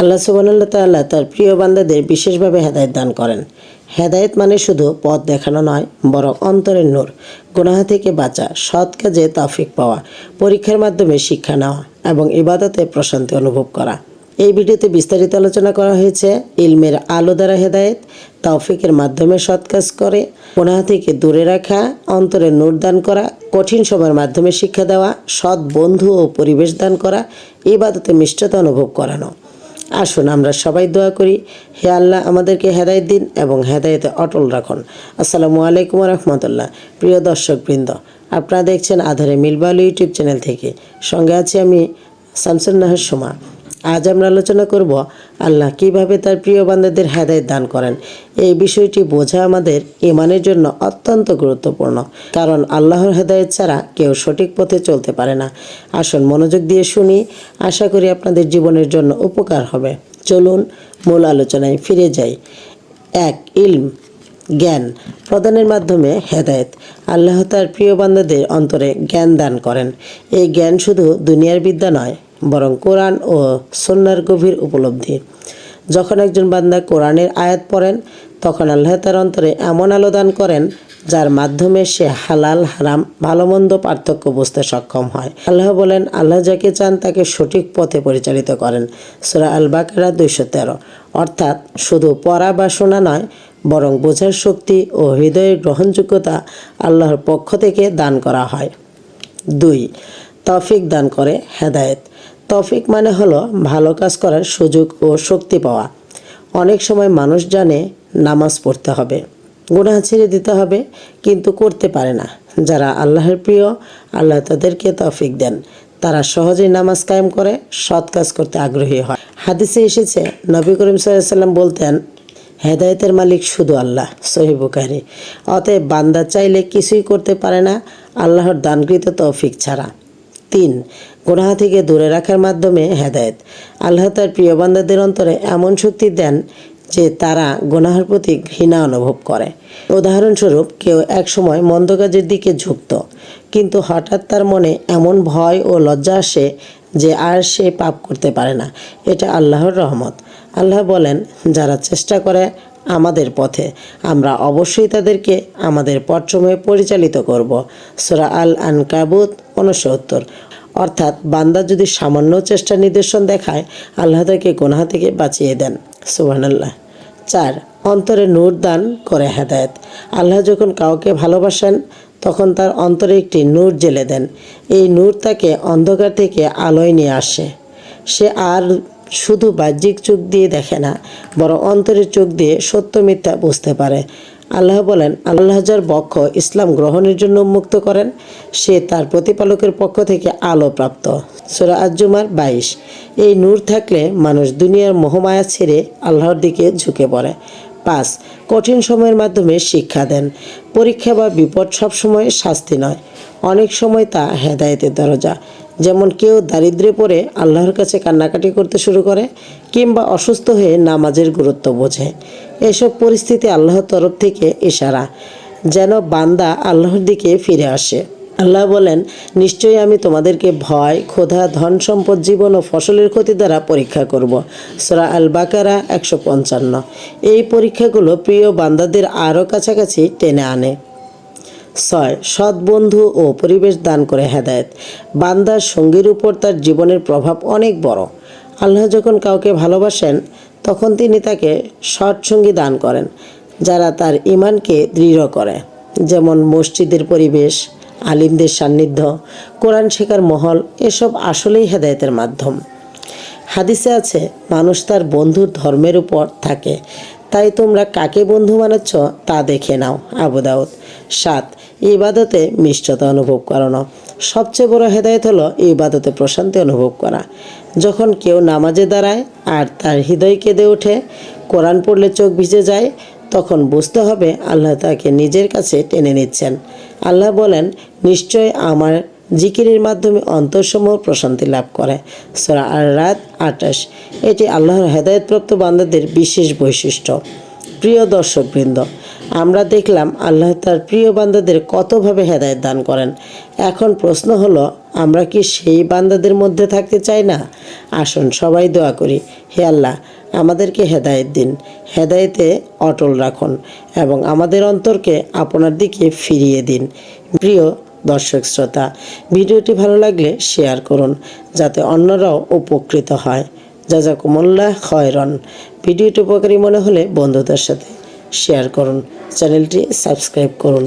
আল্লাহ সুবানাল্লাহ তাল্লাহ তার প্রিয় বান্দাদের বিশেষভাবে হেদায়ত দান করেন। হেদায়েত মানে শুধু পথ দেখানো নয়, বরং অন্তরের নূর, গুনাহ থেকে বাঁচা, সৎ কাজে তৌফিক পাওয়া, পরীক্ষার মাধ্যমে শিক্ষা নেওয়া এবং ইবাদতে প্রশান্তি অনুভব করা। এই ভিডিওতে বিস্তারিত আলোচনা করা হয়েছে ইলমের আলো দ্বারা হেদায়েত, তৌফিকের মাধ্যমে সৎ কাজ করে, গুনাহ থেকে দূরে রাখা অন্তরে নূর দান করা, কঠিন সময়ের মাধ্যমে শিক্ষা দেওয়া, সৎ বন্ধু ও পরিবেশ দান করা, ইবাদতে মিষ্টতা অনুভব করানো। আসুন, আমরা সবাই দোয়া করি, হে আল্লাহ আমাদেরকে হেদায়ত দিন এবং হেদায়তে অটল রাখুন। আসসালামু আলাইকুম রহমতুল্লাহ। প্রিয় দর্শকবৃন্দ, আপনারা দেখছেন আধারে মিলবাল ইউটিউব চ্যানেল থেকে। সঙ্গে আছি আমি শামসুন নাহার সোমা। আজ আমরা আলোচনা করব আল্লাহ কীভাবে তার প্রিয় বান্দাদের হেদায়ত দান করেন। এই বিষয়টি বোঝা আমাদের ইমানের জন্য অত্যন্ত গুরুত্বপূর্ণ। কারণ আল্লাহর হেদায়ত ছাড়া কেউ সঠিক পথে চলতে পারে না। আসুন মনোযোগ দিয়ে শুনি, আশা করি আপনাদের জীবনের জন্য উপকার হবে। চলুন মূল আলোচনায় ফিরে যাই। এক, ইলম, জ্ঞান, প্রদানের মাধ্যমে হেদায়েত। আল্লাহ তার প্রিয় বান্দাদের অন্তরে জ্ঞান দান করেন। এই জ্ঞান শুধু দুনিয়ার বিদ্যা নয় বরং কোরআন ও সন্ন্যার গভীর উপলব্ধি। যখন একজন বান্দা কোরআনের আয়াত পড়েন, তখন আল্লাহ তার অন্তরে এমন আলো দান করেন, যার মাধ্যমে সে হালাল, হারাম ভালো মন্দ পার্থক্য বুঝতে সক্ষম হয়। আল্লাহ বলেন, আল্লাহ যাকে চান তাকে সঠিক পথে পরিচালিত করেন। সুরা আল বাকারা দুইশো তেরো। অর্থাৎ শুধু পড়া বা শোনা নয়, বরং বোঝার শক্তি ও হৃদয়ের গ্রহণযোগ্যতা আল্লাহর পক্ষ থেকে দান করা হয়। দুই তৌফিক দান করে হেদায়েত। তফিক মানে হলো ভালো কাজ করার সুযোগ ও শক্তি পাওয়া। অনেক সময় মানুষ জানে নামাজ পড়তে হবে, গুনাহ ছেড়ে দিতে হবে, কিন্তু করতে পারে না। যারা আল্লাহর প্রিয়, আল্লাহ তাদেরকে তফিক দেন। তারা সহজেই নামাজ কায়েম করে, সৎ কাজ করতে আগ্রহী হয়। হাদিসে এসেছে, নবী করিম সাল্লাম বলতেন, হেদায়েতের মালিক শুধু আল্লাহ। সহি বুখারি। অতএব বান্দা চাইলে কিছুই করতে পারে না, আল্লাহর দানকৃত তৌফিক ছাড়া। তিন গুনাহ থেকে দূরে রাখার মাধ্যমে হেদায়েত। আল্লাহ তার প্রিয় বান্দাদের অন্তরে এমন শক্তি দেন যে তারা গুনাহের প্রতি ঘৃণা অনুভব করে। উদাহরণস্বরূপ, কেউ একসময় মন্দ কাজের দিকে ঝুঁকত, কিন্তু হঠাৎ তার মনে এমন ভয় ও লজ্জা আসে যে আর সে পাপ করতে পারে না। এটা আল্লাহর রহমত। আল্লাহ বলেন, যারা চেষ্টা করে আমাদের পথে। আমরা অবশ্যই তাদেরকে আমাদের পথসময়ে পরিচালিত করব। সোরা আল আনকাবুত উনসত্তর অর্থাৎ বান্দা যদি সামান্য চেষ্টা নিদর্শন দেখায়, আল্লাহ তাকে গোনাহ থেকে বাঁচিয়ে দেন। সুবহানাল্লাহ। চার, অন্তরে নূর দান করে হেদায়েত। আল্লাহ যখন কাউকে ভালোবাসেন, তখন তার অন্তরে একটি নূর জেলে দেন। এই নূর তাকে অন্ধকার থেকে আলোয় নিয়ে আসে। সে আর শুধু বাহ্যিক চোখ দিয়ে দেখে না, বরং অন্তরের চোখ দিয়ে সত্য মিথ্যা বুঝতে পারে। আল্লাহ বলেন, আল্লাহ যার বক্ষ ইসলাম গ্রহণের জন্য উন্মুক্ত করেন, সে তার প্রতিপালকের পক্ষ থেকে আলো প্রাপ্ত। সুরা আজ্জুমার বাইশ। এই নূর থাকলে মানুষ দুনিয়ার মোহমায়া ছেড়ে আল্লাহর দিকে ঝুঁকে পড়ে। পাঁচ, কঠিন সময়ের মাধ্যমে শিক্ষা দেন। পরীক্ষা বা বিপদ সবসময় শাস্তি নয়। অনেক সময় তা হেদায়েতের দরজা। যেমন কেউ দারিদ্রে পড়ে আল্লাহর কাছে কান্নাকাটি করতে শুরু করে কিংবা অসুস্থ হয়ে নামাজের গুরুত্ব বোঝে। এসব পরিস্থিতি আল্লাহর তরফ থেকে ইশারা, যেন বান্দা আল্লাহর দিকে ফিরে আসে। আল্লাহ বলেন, নিশ্চয়ই আমি তোমাদেরকে ভয়, ক্ষোধা, ধন সম্পদ, জীবন ও ফসলের ক্ষতি দ্বারা পরীক্ষা করব। সরা আল বাকারা একশো পঞ্চান্ন। এই পরীক্ষাগুলো প্রিয় বান্দাদের আরও কাছাকাছি টেনে আনে। ছয়, সৎ বন্ধু ও পরিবেশ দান করে হেদায়েত। বান্দার সঙ্গীর উপর তার জীবনের প্রভাব অনেক বড়। আল্লাহ যখন কাউকে ভালোবাসেন, তখন তিনি তাকে সৎ সঙ্গী দান করেন, যারা তার ইমানকে দৃঢ় করে। যেমন মসজিদের পরিবেশ, আলিমদের সান্নিধ্য, কোরআন শেখার মহল, এসব আসলেই হেদায়েতের মাধ্যম। হাদিসে আছে, মানুষ তার বন্ধুর ধর্মের উপর থাকে। তাই তোমরা কাকে বন্ধু মানাচ্ছ তা দেখে নাও, আবু দাউদ। সাত। ইবাদতে মিষ্টতা অনুভব করানো। সবচেয়ে বড় হেদায়ত হলো ইবাদতে প্রশান্তি অনুভব করা। যখন কেউ নামাজে দাঁড়ায় আর তার হৃদয় কেঁদে ওঠে, কোরআন পড়লে চোখ ভিজে যায়, তখন বুঝতে হবে আল্লাহ তাকে নিজের কাছে টেনে নিচ্ছেন। আল্লাহ বলেন, নিশ্চয় আমার জিকিরের মাধ্যমে অন্তরসমূহ প্রশান্তি লাভ করে। সোরা আর রাত আটাশ এটি আল্লাহর হেদায়তপ্রাপ্ত বান্দাদের বিশেষ বৈশিষ্ট্য। প্রিয় দর্শকবৃন্দ আমরা দেখলাম আল্লাহ তার প্রিয় বান্দাদের কতভাবে হেদায়েত দান করেন। এখন প্রশ্ন হলো, আমরা কি সেই বান্দাদের মধ্যে থাকতে চাই না? আসুন সবাই দোয়া করি, হে আল্লাহ, আমাদেরকে হেদায়েত দিন। হেদায়েতে অটল রাখুন এবং আমাদের অন্তরকে আপনার দিকে ফিরিয়ে দিন। প্রিয় দর্শক শ্রোতা, ভিডিওটি ভালো লাগলে শেয়ার করুন, যাতে অন্যরাও উপকৃত হয়। জাজাকুমুল্লাহ খয়রন। ভিডিওটি উপকারী মনে হলে বন্ধুদের সাথে শেয়ার করুন চ্যানেলটি সাবস্ক্রাইব করুন।